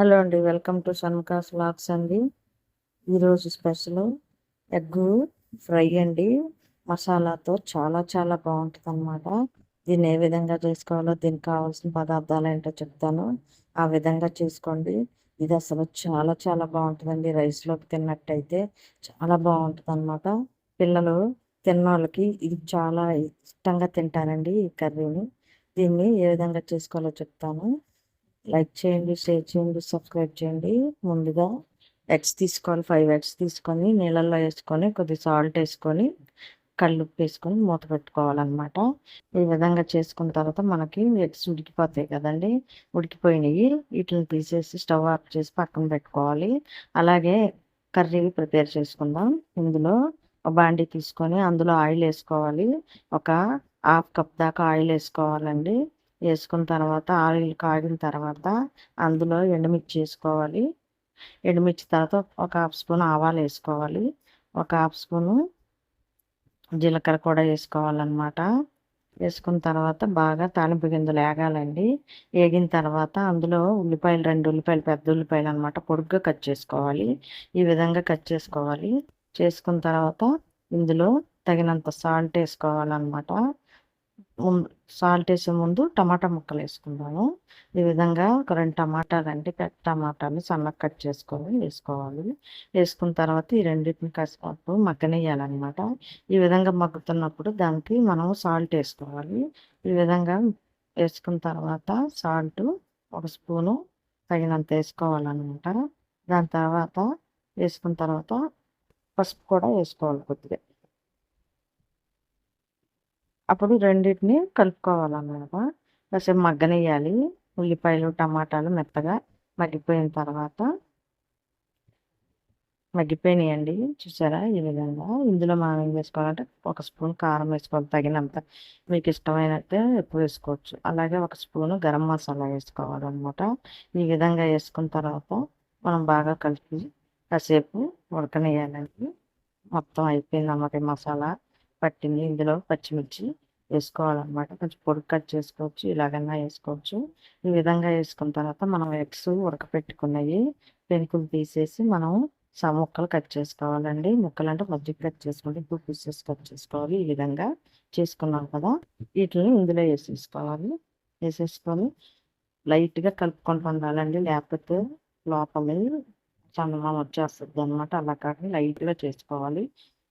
Hello అండి welcome to సన్కాస్ vlogs అండి. ఈరోజు స్పెషల్ ఎగ్ ఫ్రై అండి. మసాలాతో చాలా చాలా బాగుంటుంది అనమాట దీన్ని ఏ విధంగా చేసుకోవాలో దీనికి కావాల్సిన పదార్థాలు ఏంటో చెప్తాను. ఆ విధంగా చేసుకోండి. ఇది అసలు చాలా చాలా బాగుంటుందండి. రైస్లోకి తిన్నట్టయితే చాలా బాగుంటుంది అనమాట పిల్లలు తిన్న వాళ్ళకి ఇది చాలా ఇష్టంగా తింటారండి ఈ కర్రీని. దీన్ని ఏ విధంగా చేసుకోవాలో చెప్తాను. లైక్ చేయండి షేర్ చేయండి సబ్స్క్రైబ్ చేయండి. ముందుగా ఎగ్స్ తీసుకోవాలి ఫైవ్ ఎగ్స్ తీసుకొని నీళ్ళల్లో వేసుకొని కొద్ది సాల్ట్ వేసుకొని కళ్ళు వేసుకొని మూత పెట్టుకోవాలన్నమాట. ఈ విధంగా చేసుకున్న తర్వాత మనకి ఎగ్స్ ఉడికిపోతాయి కదండి. ఉడికిపోయినాయి వీటిని తీసేసి స్టవ్ ఆఫ్ చేసి పక్కన పెట్టుకోవాలి. అలాగే కర్రీ ప్రిపేర్ చేసుకుందాం. ఇందులో ఒక బాండీ తీసుకొని అందులో ఆయిల్ వేసుకోవాలి. ఒక హాఫ్ కప్ దాకా ఆయిల్ వేసుకోవాలండి. వేసుకున్న తర్వాత ఆయిల్ కాగిన తర్వాత అందులో ఎండుమిర్చి వేసుకోవాలి. ఎండుమిర్చి తర్వాత ఒక హాఫ్ స్పూన్ ఆవాలు వేసుకోవాలి. ఒక హాఫ్ స్పూను జీలకర్ర కూడా వేసుకోవాలన్నమాట. వేసుకున్న తర్వాత బాగా తాలింపు గింజలు వేగాలండి వేగిన తర్వాత అందులో ఉల్లిపాయలు రెండు ఉల్లిపాయలు పెద్ద ఉల్లిపాయలు అనమాట పొడుగ్గా కట్ చేసుకోవాలి. ఈ విధంగా కట్ చేసుకోవాలి. చేసుకున్న తర్వాత ఇందులో తగినంత సాల్ట్ వేసుకోవాలన్నమాట. సాల్ట్ వేసే ముందు టమాటా ముక్కలు వేసుకుందాము. ఈ విధంగా ఒక రెండు టమాటాలు అండి పెద్ద టమాటాలు సన్నగా కట్ చేసుకొని వేసుకోవాలి. వేసుకున్న తర్వాత ఈ రెండింటిని కాసేపు మగ్గనేయాలన్నమాట ఈ విధంగా మగ్గుతున్నప్పుడు దానికి మనం సాల్ట్ వేసుకోవాలి. ఈ విధంగా వేసుకున్న తర్వాత సాల్ట్ ఒక స్పూను తగినంత వేసుకోవాలన్నమాట. దాని తర్వాత వేసుకున్న తర్వాత పసుపు కూడా వేసుకోవాలి కొద్దిగా. అప్పుడు రెండింటిని కలుపుకోవాలన్నమాట. కాసేపు మగ్గనేయాలి ఉల్లిపాయలు టమాటాలు మెత్తగా మగ్గిపోయిన తర్వాత మగ్గిపోయినాయండి. చూసారా ఈ విధంగా? ఇందులో మనం ఏం వేసుకోవాలంటే ఒక స్పూన్ కారం వేసుకోవాలి. తగినంత మీకు ఇష్టమైనట్టే ఎక్కువ వేసుకోవచ్చు. అలాగే ఒక స్పూను గరం మసాలా వేసుకోవాలన్నమాట. ఈ విధంగా వేసుకున్న తర్వాత మనం బాగా కలిపి కాసేపు ఉడకనేయాలండి మొత్తం అయిపోయింది అన్నమాట మసాలా. పట్టింది. ఇందులో పచ్చిమిర్చి వేసుకోవాలన్నమాట. కొంచెం పొడి కట్ చేసుకోవచ్చు ఇలాగన్నా వేసుకోవచ్చు. ఈ విధంగా వేసుకున్న తర్వాత మనం ఎగ్స్ ఉడకపెట్టుకున్నవి పెనుకులు తీసేసి మనం సమ ముక్కలు కట్ చేసుకోవాలండి. ముక్కలు అంటే మధ్య కట్ చేసుకోవాలి టూ పీసెస్ కట్ చేసుకోవాలి. ఈ విధంగా చేసుకున్నాం కదా. వీటిని ఇందులో వేసేసుకోవాలి. వేసేసుకొని లైట్గా కలుపుకుంటూ ఉండాలండి. లేకపోతే లోపలి చందమా వచ్చేస్తుంది అనమాట అలా కాకుండా లైట్గా చేసుకోవాలి.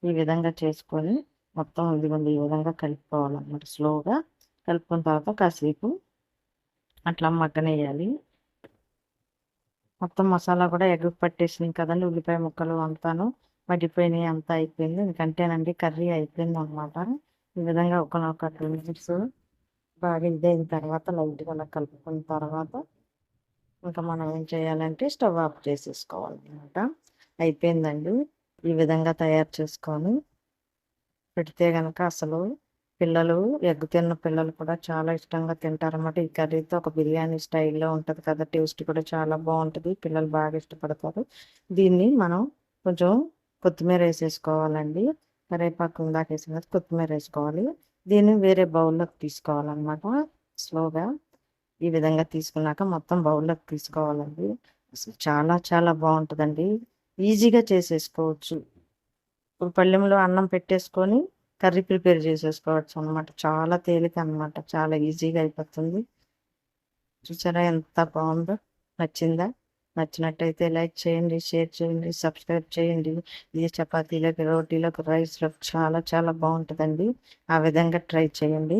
ఈ విధంగా చేసుకొని మొత్తం ఇదిగోండి ఈ విధంగా కలుపుకోవాలన్నమాట. స్లోగా కలుపుకున్న తర్వాత కాసేపు అట్లా మగ్గనేయాలి. మొత్తం మసాలా కూడా ఎగ్గు పట్టేసినాయి కదండి ఉల్లిపాయ ముక్కలు అంతాను మగ్గిపోయినాయి అంతా అయిపోయింది. ఎందుకంటేనండి కర్రీ అయిపోయింది అనమాట ఈ విధంగా ఒక ఒక టూ మినిట్స్ బాగా ఇదైన తర్వాత లైట్గా అలా కలుపుకున్న తర్వాత ఇంకా మనం ఏం చేయాలంటే స్టవ్ ఆఫ్ చేసేసుకోవాలన్నమాట. అయిపోయిందండి. ఈ విధంగా తయారు చేసుకొని పెడితే కనుక అసలు పిల్లలు ఎగ్ తిన్న పిల్లలు కూడా చాలా ఇష్టంగా తింటారన్నమాట. ఈ కర్రీతో ఒక బిర్యానీ స్టైల్లో ఉంటుంది కదా టేస్ట్ కూడా చాలా బాగుంటుంది పిల్లలు బాగా ఇష్టపడతారు. దీన్ని మనం కొంచెం కొత్తిమీర వేసేసుకోవాలండి. కరేపాకు ఇందాక వేసిన కొత్తిమీర వేసుకోవాలి. దీన్ని వేరే బౌల్లోకి తీసుకోవాలన్నమాట. స్లోగా ఈ విధంగా తీసుకున్నాక మొత్తం బౌల్లోకి తీసుకోవాలండి. అసలు చాలా చాలా బాగుంటుందండి. ఈజీగా చేసేసుకోవచ్చు. ఇప్పుడు పళ్ళెంలో అన్నం పెట్టేసుకొని కర్రీ ప్రిపేర్ చేసేసుకోవచ్చు అనమాట చాలా తేలిక అనమాట చాలా ఈజీగా అయిపోతుంది. చూసారా ఎంత బాగుందో? నచ్చిందా? నచ్చినట్టయితే లైక్ చేయండి షేర్ చేయండి సబ్స్క్రైబ్ చేయండి. ఇది చపాతీలకు రోటీలకు రైస్లకు చాలా చాలా బాగుంటుందండి. ఆ విధంగా ట్రై చేయండి.